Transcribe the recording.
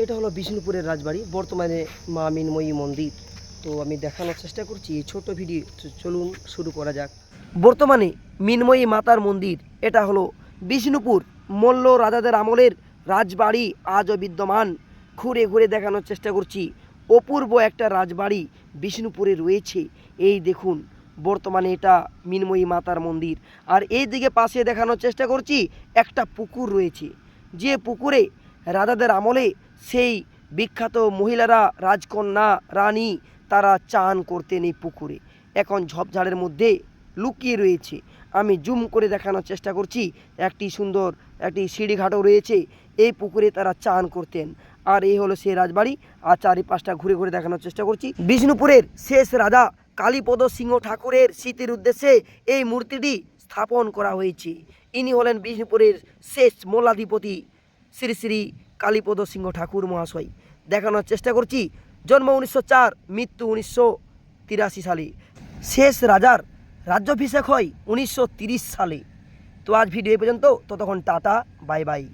এটা হলো বিষ্ণুপুরের রাজবাড়ি। বর্তমানে মা মিনময়ী মন্দির। তো আমি দেখানোর চেষ্টা করছি, এই ছোট ভিডিও চলুন শুরু করা যাক। বর্তমানে মিনময়ী মাতার মন্দির, এটা হলো বিষ্ণুপুর। মল্ল রাজাদের আমলের রাজবাড়ি আজও বিদ্যমান। ঘুরে ঘুরে দেখানোর চেষ্টা করছি। অপূর্ব একটা রাজবাড়ি বিষ্ণুপুরে রয়েছে। এই দেখুন, বর্তমানে এটা মিনময়ী মাতার মন্দির। আর এই দিকে পাশে দেখানোর চেষ্টা করছি, একটা পুকুর রয়েছে। যে পুকুরে রাজাদের আমলে সেই বিখ্যাত মহিলারা রাজকন্যা, রানী, তারা চান করতেন এই পুকুরে। এখন ঝোপঝাড়ের মধ্যে লুকিয়ে রয়েছে। আমি জুম করে দেখানোর চেষ্টা করছি, একটি সুন্দর একটি সিঁড়িঘাটও রয়েছে, এই পুকুরে তারা চান করতেন। আর এই হলো সেই রাজবাড়ি, আর চারিপাশটা ঘুরে ঘুরে দেখানোর চেষ্টা করছি। বিষ্ণুপুরের শেষ রাজা কালীপদ সিংহ ঠাকুরের স্মৃতির উদ্দেশ্যে এই মূর্তিটি স্থাপন করা হয়েছে। ইনি হলেন বিষ্ণুপুরের শেষ মোলাধিপতি শ্রী শ্রী কালীপদ সিংহ ঠাকুর মহাশয়। দেখানোর চেষ্টা করছি, জন্ম উনিশশো চার, মৃত্যু উনিশশো তিরাশি সালে। শেষ রাজার রাজ্যাভিষেক হয় উনিশশো সালে। তো আজ ভিডিও পর্যন্ত। ততক্ষণ টাটা বাই বাই